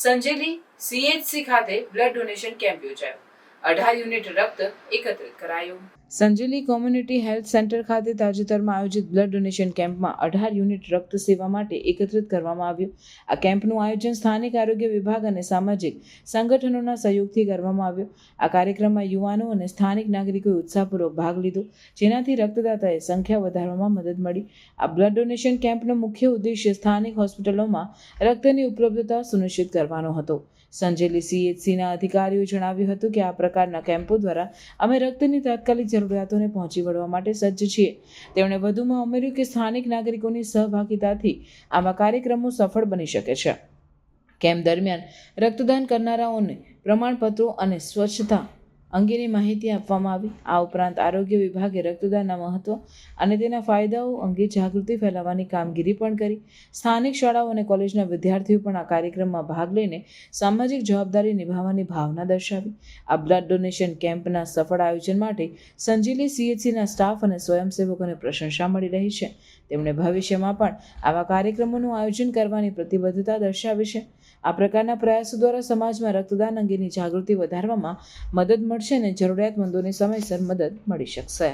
Sanjeli CHC ખાતે blood donation camp યોજાયો. અઢાર યુનિટ રક્ત એકત્રિત કરાયું. સંજેલી કોમ્યુનિટી હેલ્થ સેન્ટર ખાતે તાજેતરમાં આયોજિત બ્લડ ડોનેશન કેમ્પમાં અઢાર યુનિટ રક્ત સેવા માટે એકત્રિત કરવામાં આવ્યું. આ કેમ્પનું આયોજન સ્થાનિક આરોગ્ય વિભાગ અને સામાજિક સંગઠનોના સહયોગથી કરવામાં આવ્યું. આ કાર્યક્રમમાં યુવાનો અને સ્થાનિક નાગરિકોએ ઉત્સાહપૂર્વક ભાગ લીધો, જેનાથી રક્તદાતાએ સંખ્યા વધારવામાં મદદ મળી. આ બ્લડ ડોનેશન કેમ્પનો મુખ્ય ઉદ્દેશ્ય સ્થાનિક હોસ્પિટલોમાં રક્તની ઉપલબ્ધતા સુનિશ્ચિત કરવાનો હતો. સંજેલી સીએચસીના અધિકારીઓએ જણાવ્યું હતું કે આ પ્રકારના કેમ્પો દ્વારા અમે રક્તની તાત્કાલિક જરૂરિયાતોને પહોંચી વળવા માટે સજ્જ છીએ. તેમણે વધુમાં ઉમેર્યું કે સ્થાનિક નાગરિકોની સહભાગિતાથી આવા કાર્યક્રમો સફળ બની શકે છે. કેમ્પ દરમિયાન રક્તદાન કરનારાઓને પ્રમાણપત્રો અને સ્વચ્છતા અંગેની માહિતી આપવામાં આવી. આ ઉપરાંત આરોગ્ય વિભાગે રક્તદાનના મહત્વ અને તેના ફાયદાઓ અંગે જાગૃતિ ફેલાવવાની કામગીરી પણ કરી. સ્થાનિક શાળાઓ અને કોલેજના વિદ્યાર્થીઓ પણ આ કાર્યક્રમમાં ભાગ લઈને સામાજિક જવાબદારી નિભાવવાની ભાવના દર્શાવી. આ બ્લડ ડોનેશન કેમ્પના સફળ આયોજન માટે સંજીલી સીએચસીના સ્ટાફ અને સ્વયંસેવકોને પ્રશંસા મળી રહી છે. તેમણે ભવિષ્યમાં પણ આવા કાર્યક્રમોનું આયોજન કરવાની પ્રતિબદ્ધતા દર્શાવી છે. આ પ્રકારના પ્રયાસો દ્વારા સમાજમાં રક્તદાન અંગેની જાગૃતિ વધારવામાં મદદ મળશે અને જરૂરિયાતમંદોને સમયસર મદદ મળી શકશે.